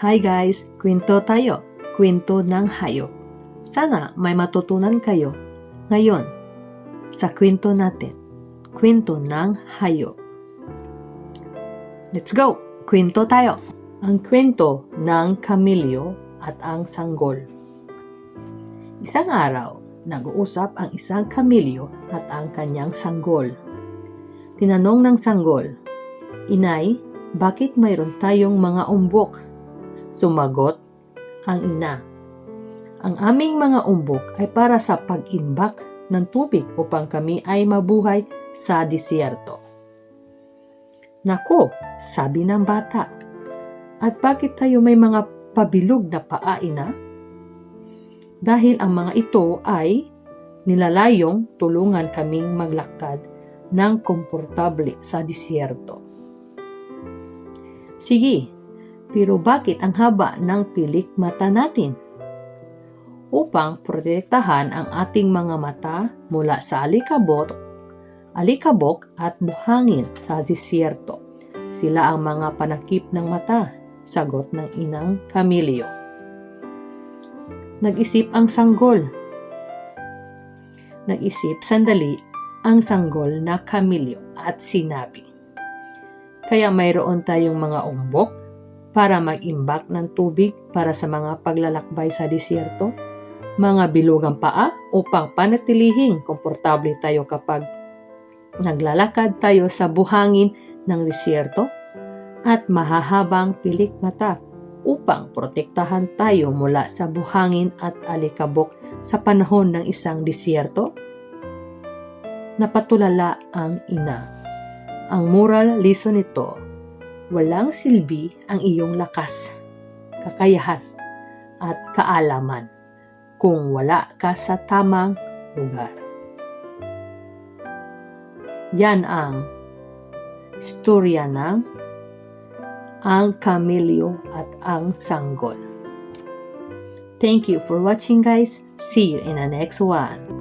Hi guys! Kwento tayo. Kwento ng hayop. Sana may matutunan kayo ngayon sa kwento natin. Kwento ng hayop. Let's go! Kwento tayo. Ang kwento ng kamilyo at ang sanggol. Isang araw, nag-uusap ang isang kamilyo at ang kanyang sanggol. Tinanong ng sanggol, Inay, bakit mayroon tayong mga umbok? Sumagot ang ina. Ang aming mga umbok ay para sa pag-imbak ng tubig upang kami ay mabuhay sa disyerto. Nako, sabi ng bata. At bakit tayo may mga pabilog na paa, ina? Dahil ang mga ito ay nilalayong tulungan kaming maglakad ng komportable sa disyerto. Sige, pero bakit ang haba ng pilik mata natin? Upang protektahan ang ating mga mata mula sa alikabok, alikabok at buhangin sa disyerto. Sila ang mga panakip ng mata, sagot ng inang kamilyo. Nag-isip ang sanggol. Nag-isip sandali ang sanggol na kamilyo at sinabi, Kaya mayroon tayong mga umbok para mag-imbak ng tubig para sa mga paglalakbay sa disyerto, mga bilugang paa upang panatilihing komportable tayo kapag naglalakad tayo sa buhangin ng disyerto, at mahahabang pilik mata upang protektahan tayo mula sa buhangin at alikabok sa panahon ng isang disyerto? Napatulala ang ina. Ang moral lesson nito walang silbi ang iyong lakas, kakayahan, at kaalaman kung wala ka sa tamang lugar. Yan ang istorya ng ang kamilyo at ang sanggol. Thank you for watching guys. See you in the next one.